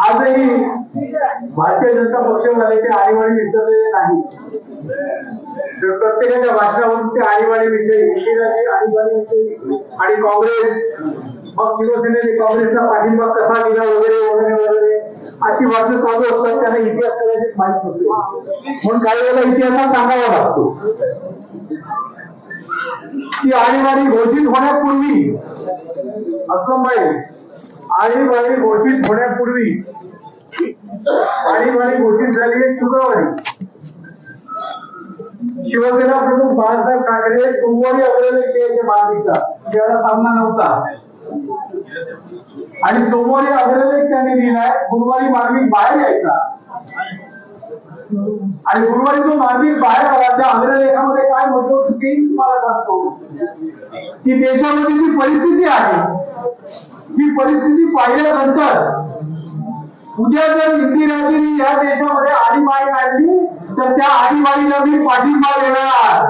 आजही भारतीय जनता पक्षवाले ते विसरलेले नाही. तर प्रत्येकाच्या भाषणावरून ते आणीबाणी विषयी इंदिराजी आणीबाणी विषयी आणि काँग्रेस मग शिवसेनेने काँग्रेसचा पाठिंबा कसा दिला वगैरे वगैरे वगैरे अशी भाषण चालू असतात त्यांना इतिहास कदाचित माहीत नसते म्हणून काही वेळेला इतिहासात सांगावा लागतो. की आणीबाणी घोषित होण्यापूर्वी असं पाहिजे आणीबाणी घोषित होण्यापूर्वी आणीबाणी घोषित झाली आहे शुक्रवारी शिवसेना प्रमुख बाळासाहेब ठाकरे सोमवारी अग्रलेख द्यायचे मागणीचा त्याला सामना नव्हता. आणि सोमवारी अग्रलेख त्यांनी लिहिलाय गुरुवारी मार्मिक बाहेर यायचा. आणि गुरुवारी तो मार्मिक बाहेर आला त्या अग्रलेखामध्ये काय म्हणतो की की देशामध्ये जी परिस्थिती आहे ही परिस्थिती पाहिल्यानंतर उद्या जर इंदिराजींनी या देशामध्ये आणीबाणी काढली तर त्या आणीबाणीला मी पाठिंबा देणार.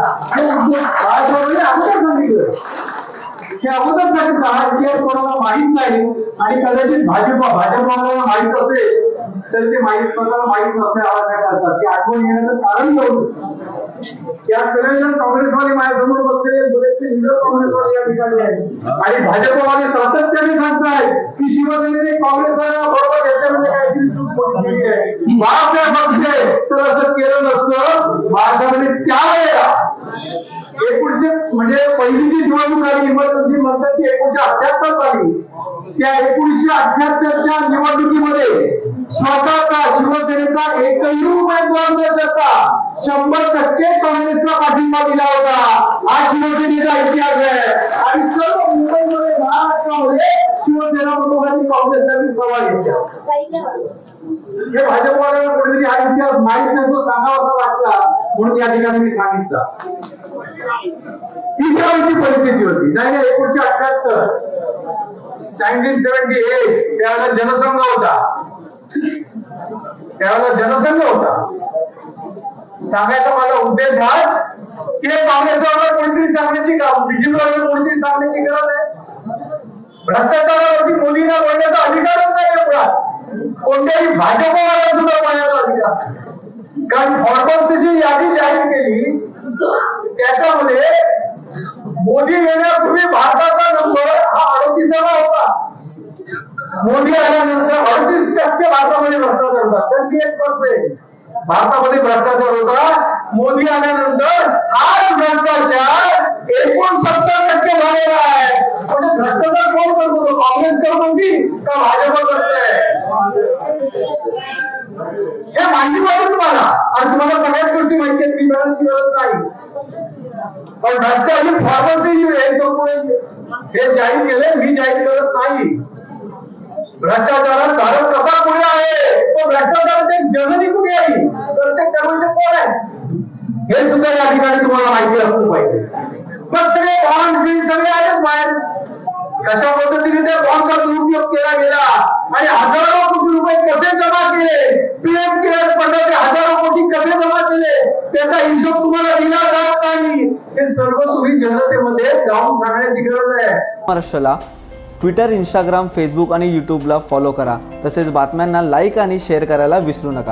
हे अगोदर सांगितलं. कोणाला माहीत नाही आणि कदाचित भाजपा भाजपाला माहीत असेल तर ते माहीत स्वतःला माहीत नसणे आवश्यक करतात ते आठवण येण्याचं कारण एवढं या सर्वजण काँग्रेसवाले माझ्यासमोर बसलेले बरेचसे हिंदू काँग्रेसवाले या ठिकाणी आहेत. आणि भाजपवाले सातत्याने सांगताय की शिवसेनेने काँग्रेसवाला बरोबर याच्यामध्ये काहीतरी चूक केली आहे. बाळासाहेब बघते तर असं केलं नसतं. भारतामध्ये त्यावेळेला एकोणीशे म्हणजे पहिली जी निवडणूक आली इमर्जन्सी म्हणतात ती एकोणीशे अठ्याहत्तर आली त्या एकोणीशे अठ्याहत्तरच्या निवडणुकीमध्ये स्वतःचा शिवसेनेचा एकही उमेदवार न देता शंभर टक्के काँग्रेसला पाठिंबा दिला होता. आज शिवसेनेचा इतिहास आहे. आणि सर्व मुंबईमध्ये महाराष्ट्रामध्ये शिवसेना प्रमुखांनी काँग्रेससाठी सभा घेतल्या हे भाजपवाल्याला कुठेतरी हा इतिहास माहीत नसतो सांगावा असा वाटला म्हणून या ठिकाणी मी सांगितलं. ही त्यावेळची परिस्थिती होती. नाही नाही एकोणीशे अठ्याहत्तर. नाईन्टीन सेव्हन्टी एट त्यावेळेला जनसंघ होता. त्यावेळेला जनसंघ होता. सांगायचा माझा उद्देश हाच की काँग्रेसवर कोणतरी सांगण्याची बीजेपीवर कोणतरी सांगण्याची गरज आहे? भ्रष्टाचारावरती मुलींना बोलण्याचा अधिकारच नाही एवढा कोणत्याही भाजपवाला सुद्धा बोलण्याचा अधिकार कारण फॉर्मर्सची जी यादी जाहीर केली त्याच्यामध्ये मोदी येण्यापूर्वी भारताचा नंबर हा अडतीसावा होता. मोदी आल्यानंतर अडतीस टक्के भारतामध्ये भ्रष्टाचार होता. ट्वेंटी एट पर्सेंट भारतामध्ये भ्रष्टाचार होता मोदी आल्यानंतर हाच भ्रष्टाचार एकोणसत्तर टक्के झालेला आहे म्हणजे भ्रष्टाचार कोण करतो तो काँग्रेस करतो की का भाजप करतोय हे माहिती पाहिजे तुम्हाला आणि तुम्हाला सगळ्याच गोष्टी माहिती आहेत मी सांगण्याची गरज नाही पण भ्रष्टाचार फॉर्मसी हे संपूर्ण हे जाहीर केले मी जाहीर करत नाही भ्रष्टाचारात भारत कसा पुढे आहे तो भ्रष्टाचाराचे जननी कुठे आहे प्रत्येक कर्मचारी कोण आहे हे सुद्धा या ठिकाणी तुम्हाला माहिती असलं पाहिजे. पण सगळे बॉन्ड बिल सगळे आहेत बाहेर. कशा पद्धतीने त्या बॉन्डचा दुरुपयोग केला गेला? आणि हजारो कोटी रुपये कसे जमा केले? पीएम केअर फंडाचे हजारो कोटी कसे जमा केले? त्याचा हिशोब तुम्हाला दिला जात नाही. हे सर्व तुम्ही जनतेमध्ये जाऊन सांगण्याची गरज आहे. महाराष्ट्राला ट्विटर इंस्टाग्राम फेसबुक आणि यूट्यूबला फॉलो करा. तसेच बातम्यांना लाईक आणि शेअर करायला विसरू नका.